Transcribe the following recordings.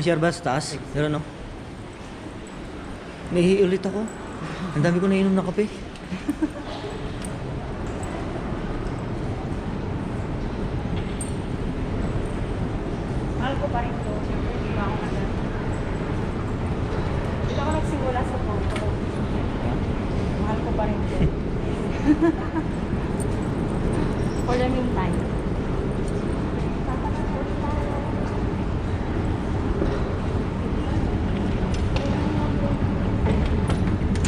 May share ba sa taas? Meron no? Nahihi ulit ako. Ang dami ko nainom na kape. Mahal ko pa rin to. Siyempre, di ba ako nag Dito ako nagsimula sa photo. Mahal ko pa rin to. For the meantime.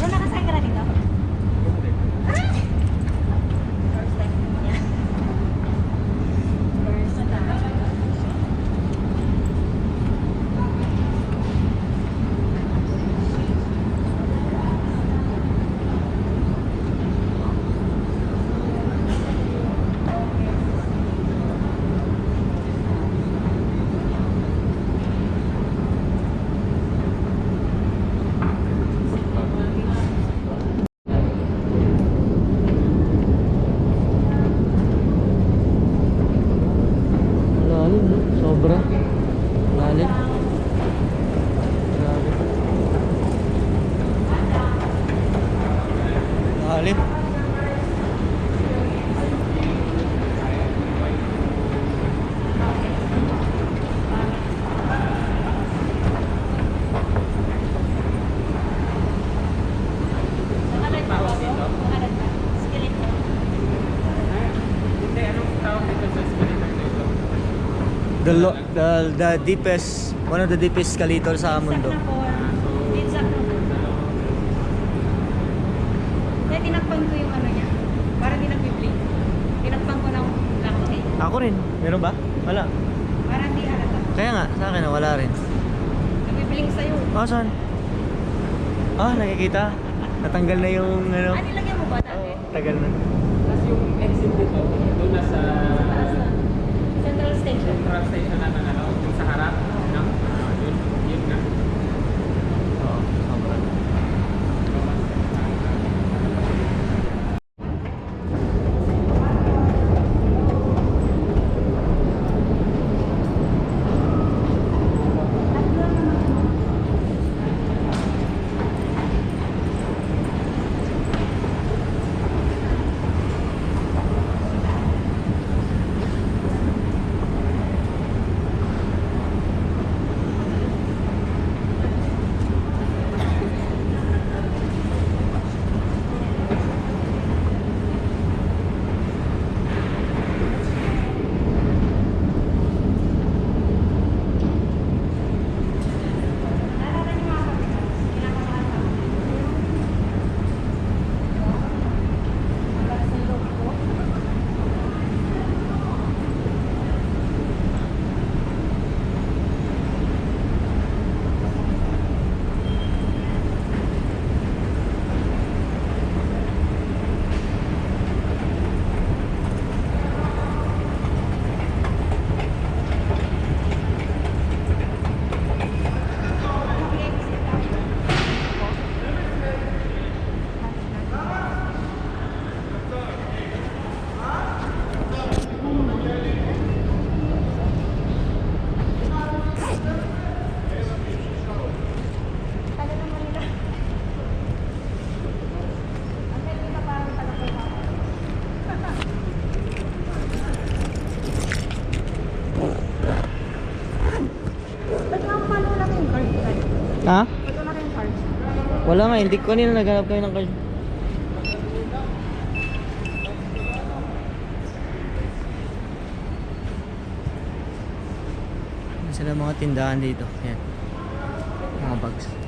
Wala nakasakay ka na dito? Ah! First time niya. First time. Lalim, no? Sobra. Lalim. Grabe. Lalim. Nakalag ba ako? Nakalag ba? Skeleton. Hindi, anong tawag dito sa escalator dito? The, lo- the, the deepest, one of the deepest escalator sa mundo. Sakna po. Din sakna po. Kaya tinakpan ko yung ano niya. Para di nagbi-blink. Tinakpan ko ng black tape. Ako rin. Meron ba? Wala. Para di halata. Kaya nga, sa akin wala rin. Nagbi-blink sa'yo. Ah, saan? Ah, nakikita. Natanggal na yung ano. Ah, nilagyan mo ba dati? Tagal na. Tapos yung exit dito, doon na sa. Station. central station na ano, yung sa harap. No? Ah, yun, yun nga. Oo, sobra. Naalala niyo mga kapitas? Kinakabahan ako. Para sa loob ko. Tagal naman nila. Ang galing na parang talaga ako. Ba't nga paano lang yung card card? Ha? Ba't wala kayong card? Wala nga, hindi ko kanina naghanap kami ng card. Yan sila mga tindahan dito. Yan. Mga bags.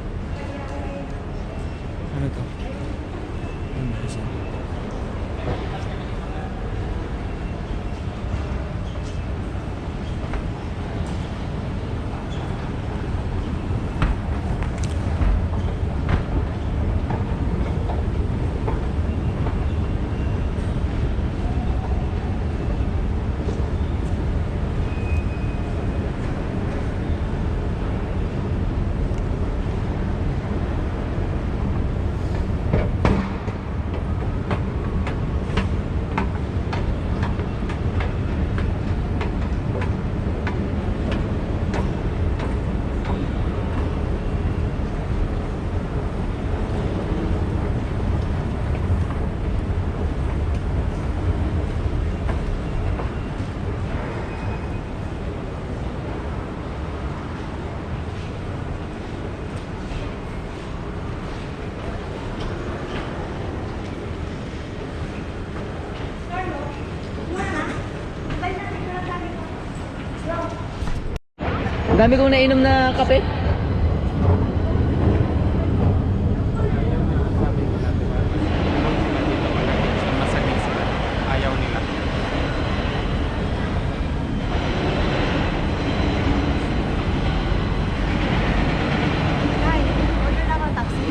Ay, order na ako taxi.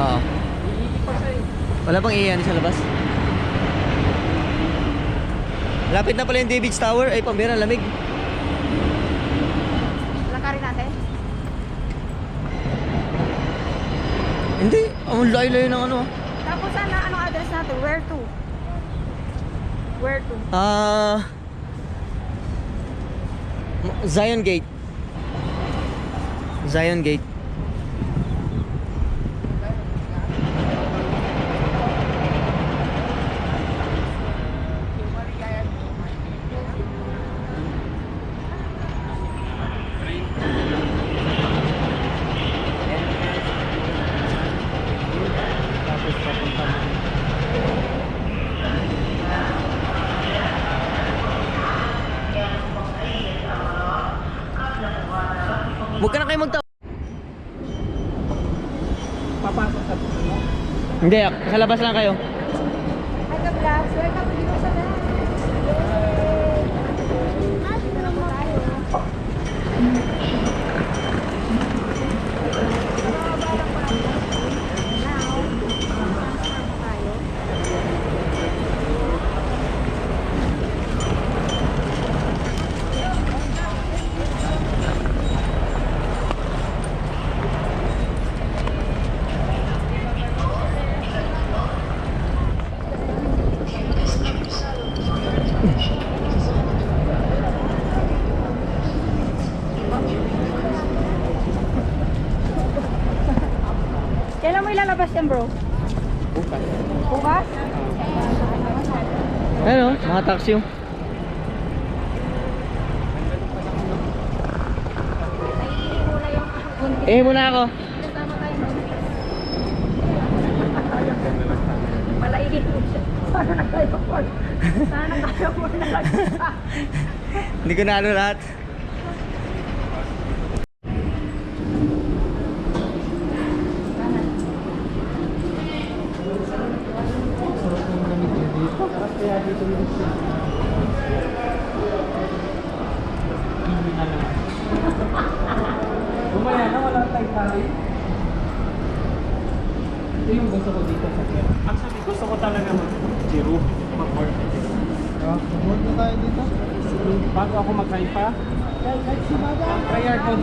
Oo. Wala pang iyan sa labas. Lapit na pala yung David's Tower. Ay, pambira, lamig. Lakarin natin. Hindi. Ang layo-layo ng ano. Tapos sana, anong address natin? Where to? Where to? Ah... Zion Gate. Zion Gate. Huwag ka na kayo magtawa. Papasok sa. Hindi, sa labas lang kayo. Hi, ka vlogs. Welcome to Jerusalem. Yay! Ah, dito lang mo tayo. Now, tayo. Kailan mo ilalabas yan, bro? Bukas. Bukas? Ano? Mga taxi yung. Eh, muna ako. Malaihi mo siya. Sana na tayo po. Sana po na lang. Hindi ko na ano lahat.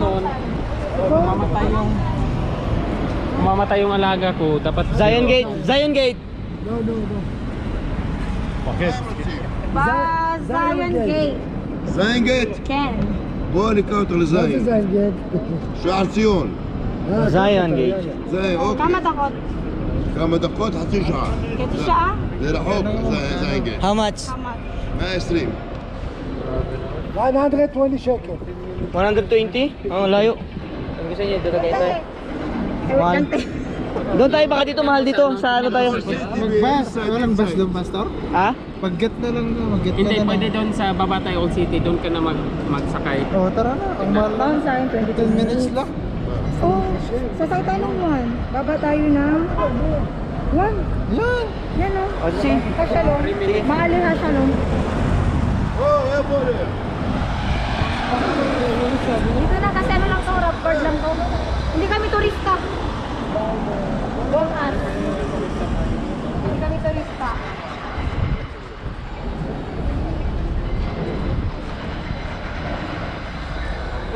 noon. Mamatay yung mamatay yung alaga ko. Dapat Zion Gate, Zion Gate. Go, go, go. Bakit? Ba, Zion Gate. Zion Gate. Ken. Boy, ni ka ito Zion. Zion Gate. Shards yun. Ah, Zion Gate. Zion, okay. Kama takot. כמה דקות? חצי שעה. חצי שעה? זה רחוק, זה היה גאה. כמה? 120. 120 shekel. 120? Ang oh, layo. Ang gusto niya, dito tayo. Eh. One. Doon tayo baka dito mahal dito sa ano tayo? Mag-bus, walang bus doon pastor? Ha? Pag-get na lang na, mag-get na Hindi, lang. pwede doon sa Babatay Old City, doon ka na mag magsakay. Oo, oh, tara na. Ang mahal lang. sa akin, 10 minutes lang. Oo, oh, sasakay tayo ng 1. Baba tayo na. 1. Yan. Yan o. Oh. Kasi. Hasalon. Mahal yung hasalon. Oh, yeah, boy. Dito na kasi ano lang to, rough lang to. Hindi kami turista. Buong as. Hindi kami turista.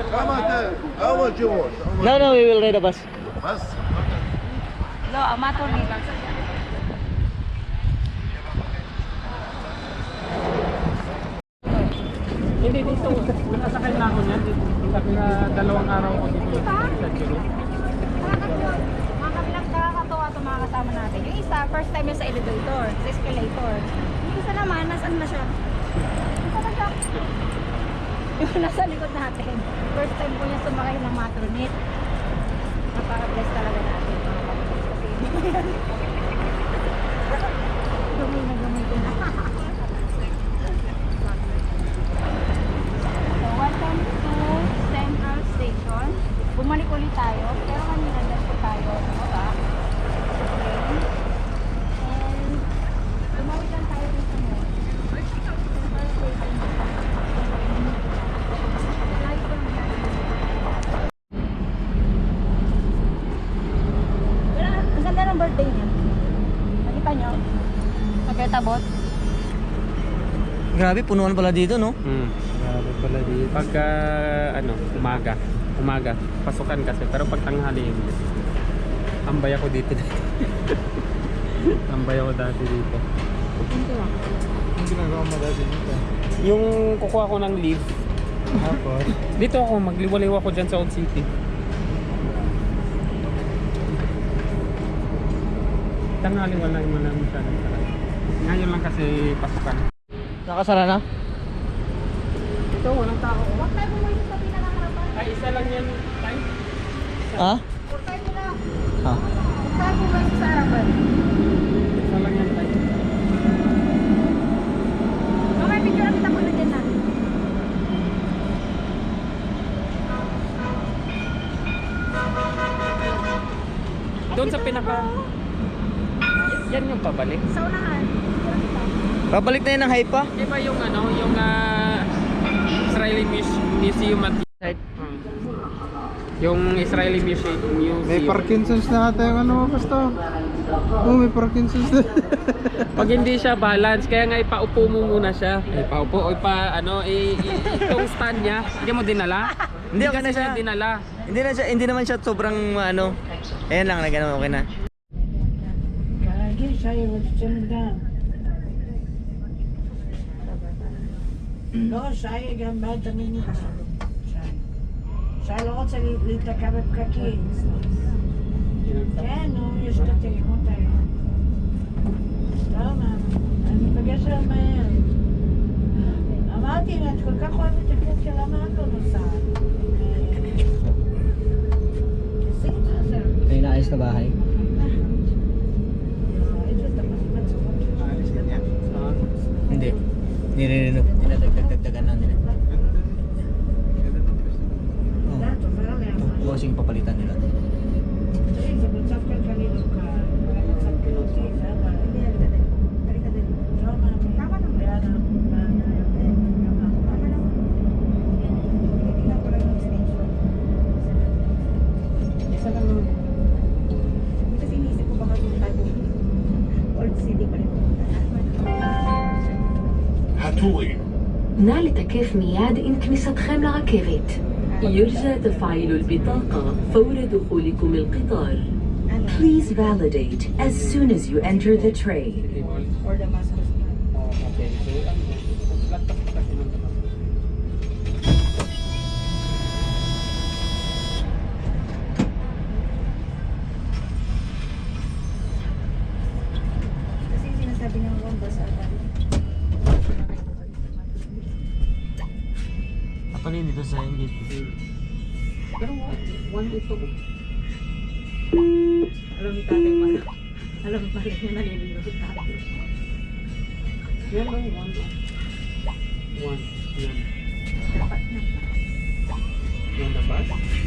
How much, uh, how much you want? No, no, we will ride a bus. Bus? No, amato ni lang. Hindi dito. Nakasakay na ako niyan. Dito, na dalawang araw ko dito sa Jiro. Mga kabilang nakakatawa ito mga kasama natin. Yung isa, first time yun sa elevator, sa escalator. Yung isa naman, nasaan na siya? Nasaan na siya? Yung nasa likod natin. First time po niya sumakay ng matronit. Napaka-bless talaga natin mga kabilang. Kasi gamay na gamay ko na. bumalik ulit tayo. Pero kanina ano dito tayo, di ba? birthday niya. Nakita nyo? Pagkatabot. Grabe, punuan pala dito, no? Hmm. Grabe pala dito. Pagka, ano, umaga. Umaga. Pasukan kasi. Pero pag tanghali. Tambay ako dito. Tambay ako dati dito. Ang ginagawa mo dati dito. Yung kukuha ko ng leave, Tapos, dito ako, magliwaliw ako dyan sa Old City. Tanghali wala yung wala masyadong sarap. Ngayon lang kasi pasukan. Nakasara na? Ito, walang tao. Bumalik sa pinakaharapan. Ay, isa lang yan. Time. Ha? Huwag tayo muna. Ha? Huwag tayo bumalik sa harapan. Isa lang yan. Time. Mamaya picture kita muna dyan na. Doon sa pinaka... Yan yung pabalik. Sa unahan. Babalik na yun ng hype pa? Di ba yung ano, yung ah, Israeli Mus- Museum at. Yung Israeli Museum. May Parkinson's na ata yung ano basta. Oo, may Parkinson's na. Pag hindi siya balance, kaya nga ipaupo mo muna siya. Eh, ipaupo o ipa ano, i, i, itong stand niya. Hindi mo dinala? Hindi, okay na siya. dinala. Hindi na siya, hindi naman siya sobrang ano. Ayan lang na ganun, okay na. Gagi, siya yung magsimda. No, siya yung gamba, dami niya. שי. שי לא רוצה לה- להיתקע בפקקים. כן, נו, יש את הטעימות האלה. לא, מה, אני מפגש עליו מהר. אמרתי לה, את כל כך אוהבת את הקטע, למה את לא נוסעת? תעשי את זה. May naayos na bahay. ראית את המצוקות שלך? Alis ka niya. Hindi. Nire-renov. تكف مياد إن ميعاد انكمستكم لركبت يرجى تفعيل البطاقة فور دخولكم القطار. Please validate as soon as you enter the train. Dito. Pero one ito. Alam ni tatay pala. Alam pala niya nalilito si tatay. Yan lang one. One. Yan. Dapat na. Yan dapat.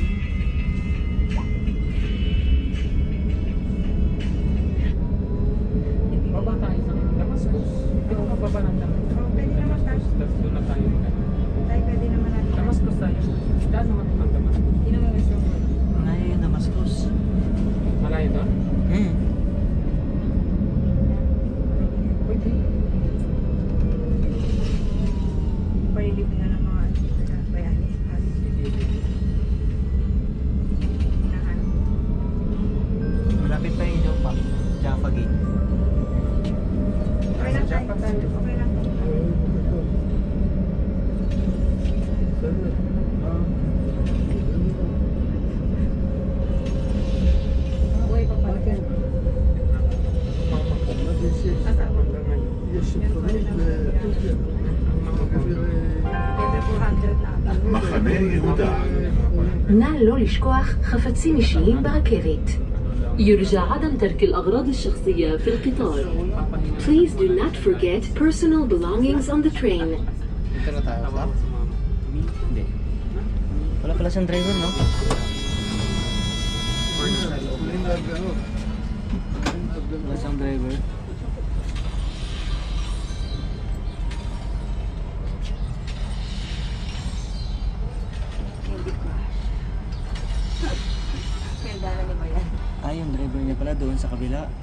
לשכוח חפצים אישיים ברכבת. يرجى عدم ترك الأغراض الشخصية في القطار. Please do not forget personal belongings on the train. Dito na tayo, Tawag Pastor. ko sa mama. Hindi. Wala pala siyang driver, no? Wala siyang driver. Yeah.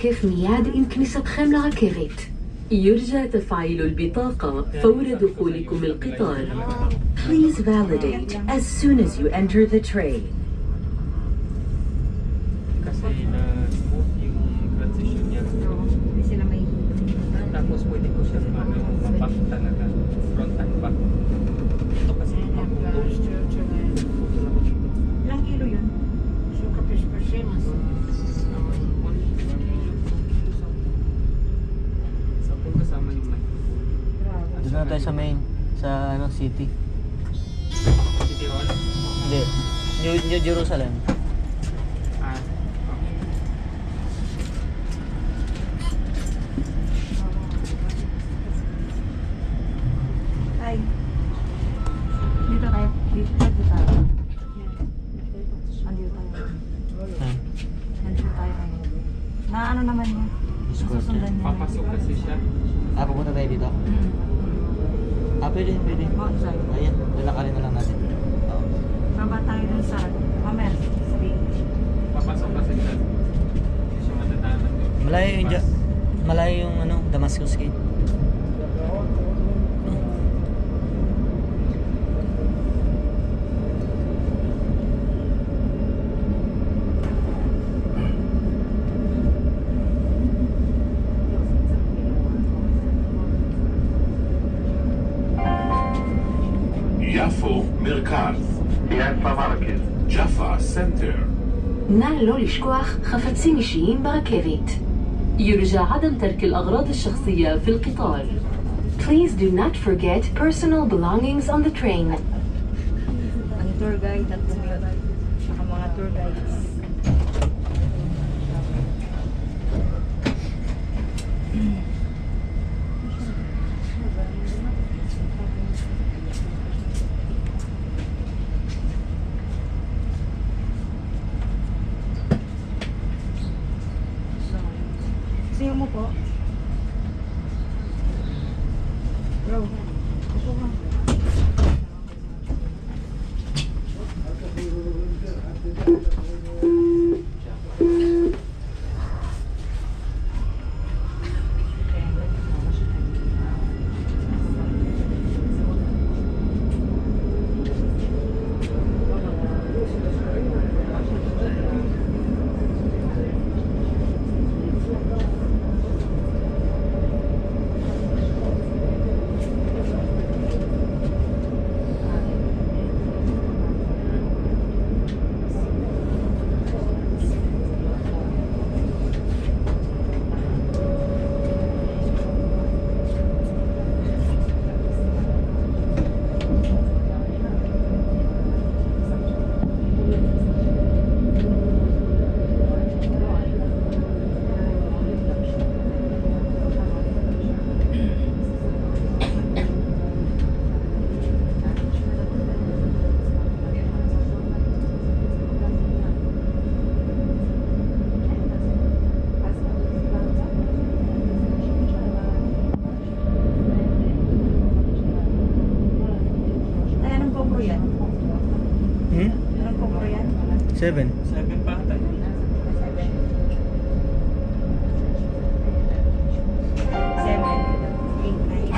التكييف مياد يمكن يسبخم لركبت يرجى تفعيل البطاقة فور دخولكم القطار. Please validate as soon as you enter the train. Tapos pwede ko siyang Jerusalem. Ah. Ay. Dito tayo. Dito tayo. tayo. Yan. Andito tayo. Nandito tayo ngayon. Na ano naman niya? Susundan niya. Papasok kasi siya. Ah, pupunta tayo dito? Mm. Ah, pwede, pwede. Mount Zion. Ayan, lalakarin na lang natin. Oo. Baba tayo dun sa fácil, sí. יפו מרכז. יפה מרכז. ג'פה סנטר. נא לא לשכוח חפצים אישיים ברכבת. يرجى عدم ترك الأغراض الشخصية في القطار. Please do not forget personal belongings on the train. Ang tour guide at commute. Saka mga tour guides. Sino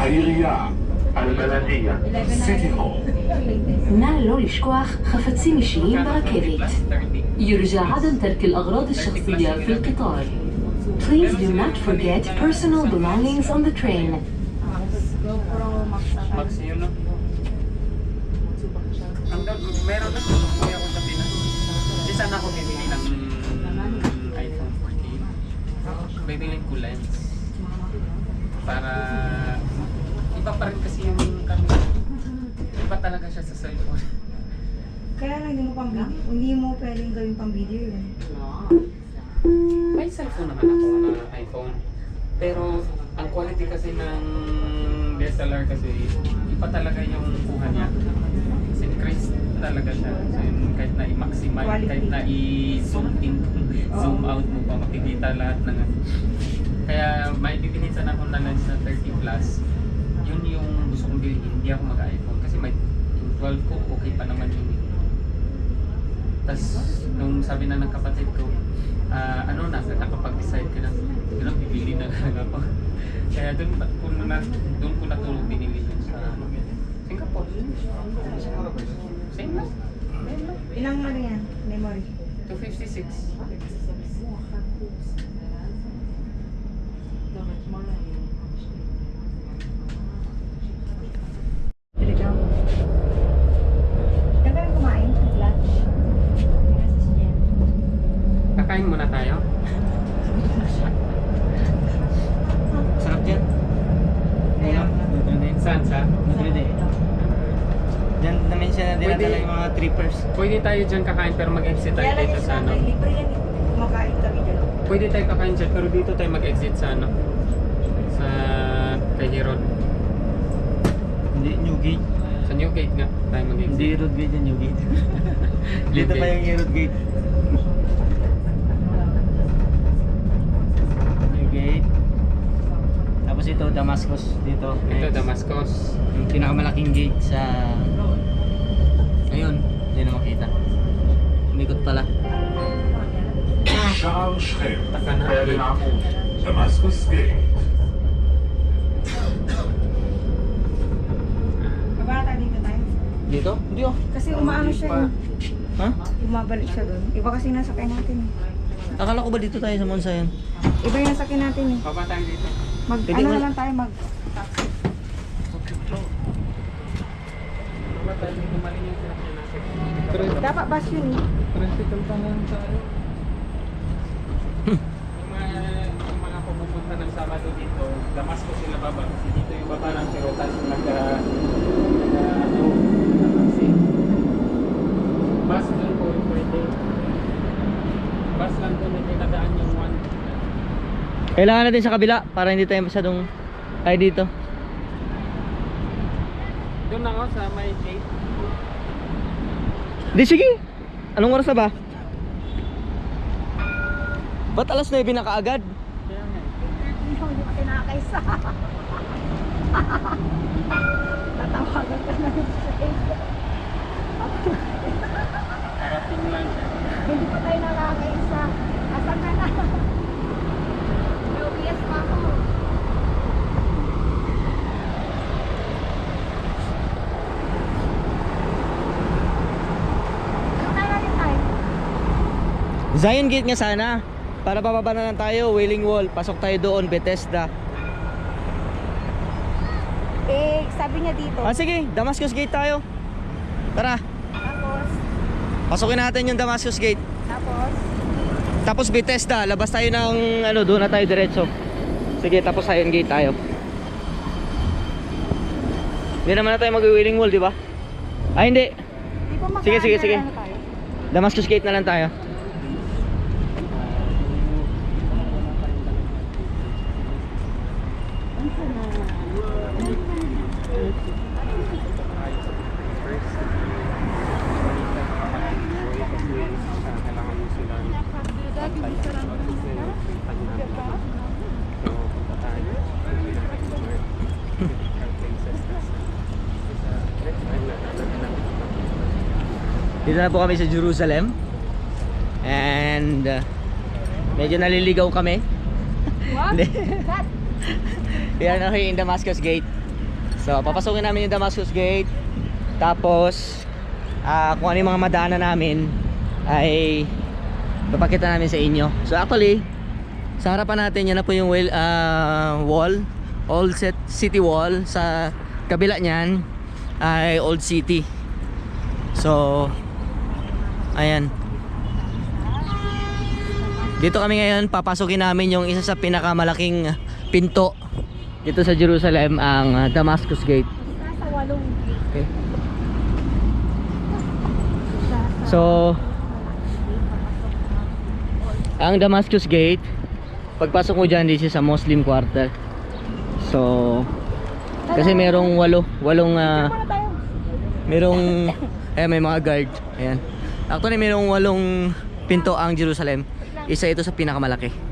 העירייה. البلدية City Hall נא לא לשכוח חפצים אישיים ברכבת. يرجى عدم ترك الأغراض الشخصية في القطار. Please do not forget personal belongings on the train. GoPro Max na Max yun, no? Hanggang, meron na kuya ko sa Pinas. Di sana ako bibili ng iPhone 14. Bibilin ko lens. Para, iba pa rin kasi yung camera. Iba talaga siya sa cellphone. Kaya lang hindi mo pang hindi mo pwedeng gawin pang video yun. May cellphone naman ako na iPhone. Pero ang quality kasi ng DSLR kasi iba talaga yung kuha niya. Kasi increase talaga siya. So yun, kahit na i-maximize, Quality. kahit na i-zoom in, zoom out mo pa, makikita lahat ng Kaya may bibili sana ako na lens na 30 plus. Yun yung gusto kong bilhin. Hindi ako mag-iPhone kasi may yung 12 ko okay pa naman yun. eh. Tapos nung sabi na ng kapatid ko, ah, ano na, nakapag-decide ka na, yun ang bibili na lang ako. Kaya doon ko na, doon ko na ito binili dun sa Singapore. Same lang. Ilang ano yan? Memory. 256. Telegram. Ganda rin kumain. Lunch. Kasi siya. Kakain muna tayo. Sarap dyan. Kaya, Saan sa? Madrid eh. Diyan namin siya Pwede. dinadala yung mga trippers. Pwede tayo dyan kakain pero mag-exit tayo kaya lang dito yung sa ano. libre yan. eh. Kumakain kami dyan. Pwede tayo kakain dyan pero dito tayo mag-exit sa ano. Sa kay Herod. Hindi, Newgate. Sa Newgate nga tayo mag-exit. Hindi road gate yung Newgate. Dito pa yung road gate. Newgate. Tapos ito, Damascus dito. Ito, next. Damascus. Yung pinakamalaking gate sa... Ayun, hindi na makita. Umikot pala. Charles Schreck, Damascus Gate. Kabata dito tayo. Dito? Hindi oh. Kasi umaano siya yun. Ha? Umabalik siya doon. Iba kasi nasakay natin. Eh. Akala ko ba dito tayo sa Monsayan? Iba yung nasakay natin eh. Baba tayo dito. Mag, Pwede ano na lang tayo mag... Dapat bus yun eh. Tricycle pa nga tayo. Yung mga, yung mga pupunta ng Sabado dito, Damascus sila baba. Kasi dito yung baba ng Pirotas nagka... nagka... ano. Bus doon po yung pwede. Bus lang doon yung pinadaan yung one. Kailangan natin sa kabila para hindi tayo masyadong... Ay dito. Doon ako sa may gate. Di sige. Anong oras na ba? Ba't alas 9 na kaagad? Kaya nga. Hindi ko tinakaysa. Tatawagan ka na sa Parating lang siya. Hindi pa tayo nakakaisa. Asan ka na? May OBS pa ako. Ano tayo natin tayo? Zion Gate nga sana. Para bababa na lang tayo, Wailing Wall. Pasok tayo doon, Bethesda. Eh, sabi niya dito. Ah sige, Damascus Gate tayo. Tara, Tapos, pasukin natin yung Damascus Gate. tapos, Tapos Bethesda, labas tayo ng ano, doon na tayo diretso. Sige, tapos Zion Gate tayo. Hindi naman na tayo mag-Wailing Wall, di ba? Ay, hindi. di ba mag Sige, sige, sige. Ano? Damascus Gate na lang tayo. Dito na po kami sa Jerusalem. And uh, medyo naliligaw kami. What? We are now here in Damascus Gate. So, papasukin namin yung Damascus Gate. Tapos, ah, kung ano yung mga madaanan namin, ay papakita namin sa inyo. So, actually, sa harapan natin, yan na po yung well, ah, wall. Old set, City Wall. Sa kabila niyan, ay Old City. So, ayan. Dito kami ngayon, papasukin namin yung isa sa pinakamalaking pinto dito sa Jerusalem, ang ah, Damascus Gate. Okay. So, ang Damascus Gate, pagpasok mo dyan, this is a Muslim quarter. So, kasi merong walo, walong, ah, merong, eh may mga guard. Ayan. Actually, merong walong pinto ang Jerusalem. Isa ito sa pinakamalaki.